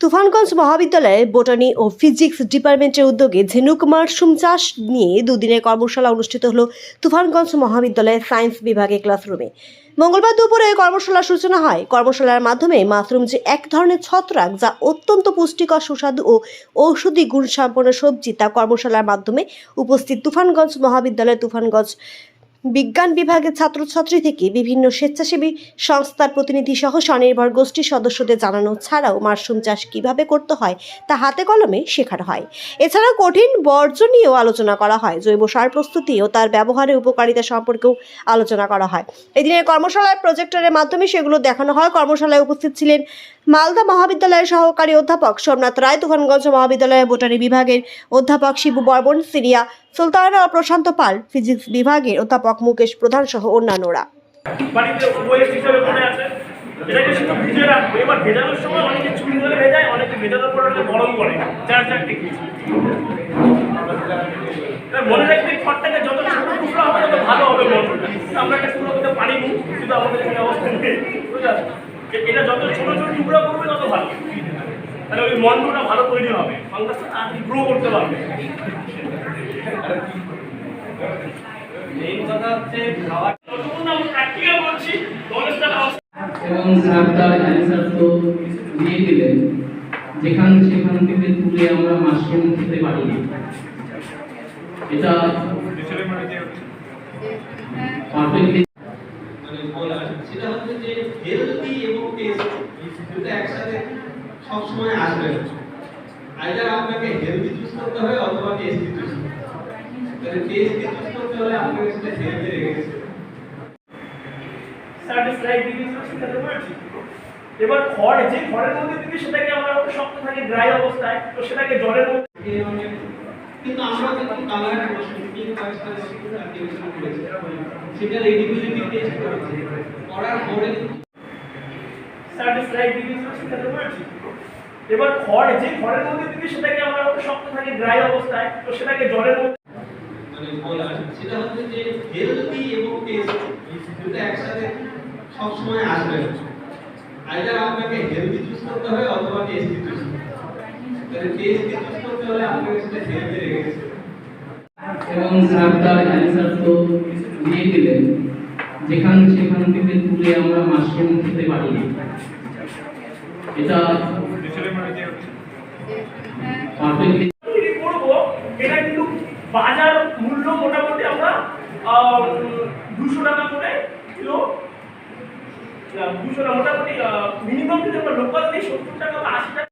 তুফানগঞ্জ মহাবিদ্যালয়ে বোটানি ও ফিজিক্স ডিপার্টমেন্টের উদ্যোগে ঝিনুক মাশরুম চাষ নিয়ে দুদিনের কর্মশালা অনুষ্ঠিত হলো তুফানগঞ্জ মহাবিদ্যালয়ের সায়েন্স বিভাগে ক্লাসরুমে। মঙ্গলবার দুপুরে কর্মশালার সূচনা হয়। কর্মশালার মাধ্যমে মাশরুম যে এক ধরনের ছত্রাক যা অত্যন্ত পুষ্টিকর, সুস্বাদু ও ঔষধি গুণসম্পন্ন সবজি তা কর্মশালার মাধ্যমে উপস্থিত তুফানগঞ্জ মহাবিদ্যালয়ের তুফানগঞ্জ বিজ্ঞান বিভাগের ছাত্রছাত্রী থেকে বিভিন্ন স্বেচ্ছাসেবী সংস্থার প্রতিনিধি সহ স্বনির্ভর গোষ্ঠীর সদস্যদের জানানো ছাড়াও মাশরুম চাষ কীভাবে করতে হয় তা হাতে কলমে শেখানো হয়। এছাড়াও কঠিন বর্জ্য নিয়েও আলোচনা করা হয়, জৈব সার প্রস্তুতি ও তার ব্যবহারের উপকারিতা সম্পর্কেও আলোচনা করা হয়। এদিনের কর্মশালায় প্রজেক্টরের মাধ্যমে সেগুলো দেখানো হয়। কর্মশালায় উপস্থিত ছিলেন মালদা মহাবিদ্যালয়ের সহকারী অধ্যাপক সোমনাথ রায় তুফানগঞ্জ মহাবিদ্যালয়ের বোটানি বিভাগের অধ্যাপক শিবু বর্মন সিরিয়া সুলতানা প্রশান্ত পাল, ফিজিক্স বিভাগের অধ্যাপক মুকেশ প্রধান সহ অন্যান্যরা। পর আমরা একটা করতে পারিনি কিন্তু আমাদের এখানে অবস্থা নেই। এটা যত ছোট ছোট টুকরো করবে তত ভালো। তাহলে ওই মন্ডটা ভালো তৈরি হবে। তাড়াতাড়ি গ্রো করতে পারবে। এবং স্যার তার অ্যান্সার তো দিয়ে দিলেন। যেখান সেখান থেকে তুলে আমরা মাশরুম খেতে পারি। এটা পারফেক্টলি মানে বলা সেটা হচ্ছে যে হেলদি এবং টেস্ট দুটো একসাথে সবসময় আসবে আইদার আপনাকে হেলদি চুজ করতে হবে অথবা টেস্টি চুজ করতে হবে তাহলে টেস্টি চুজ করতে হলে আপনাকে সেটা হেলদি রেখেছে স্যাটিসফাইড দিদির সেটাতে বলছি এবার খড় যে খড়ের মধ্যে দিবি সেটাকে আমরা একটু শক্ত থাকে ড্রাই অবস্থায় তো সেটাকে জলের মধ্যে মানে কিন্তু আমরা কিন্তু প্রশ্ন কালার অ্যাক্টিভেশন করেছি সেটা রেডিবিলিটি টেস্ট করেছি করার পরে স্যাটিসফাইড দিদির সেটাতে বলছি এবার খড় যে খড়ের মধ্যে দিবি সেটাকে আমরা একটু শক্ত থাকে ড্রাই অবস্থায় তো সেটাকে জলের মধ্যে মানে বলা সেটা হচ্ছে যে হেলদি এবং টেস্ট দুটো একসাথে সবসময় আসবে। আইদার আপনাকে হেলদি চুজ করতে হবে অথবা টেস্টি চুজ করতে হবে। তাহলে টেস্টি চুজ করতে হলে আপনাকে সেটা হেলদি রেখেছে এবং স্যার তার অ্যান্সার তো দিয়ে দিলেন। যেখান সেখান থেকে তুলে আমরা মাশরুম খেতে পারি করব, এটা বাজার মূল্য মোটামুটি আমরা দুশো টাকা করে কিলো দুশো মোটামুটি মিনিমাম যদি আমরা লোকাল দিই, সত্তর টাকা বা আশি টাকা।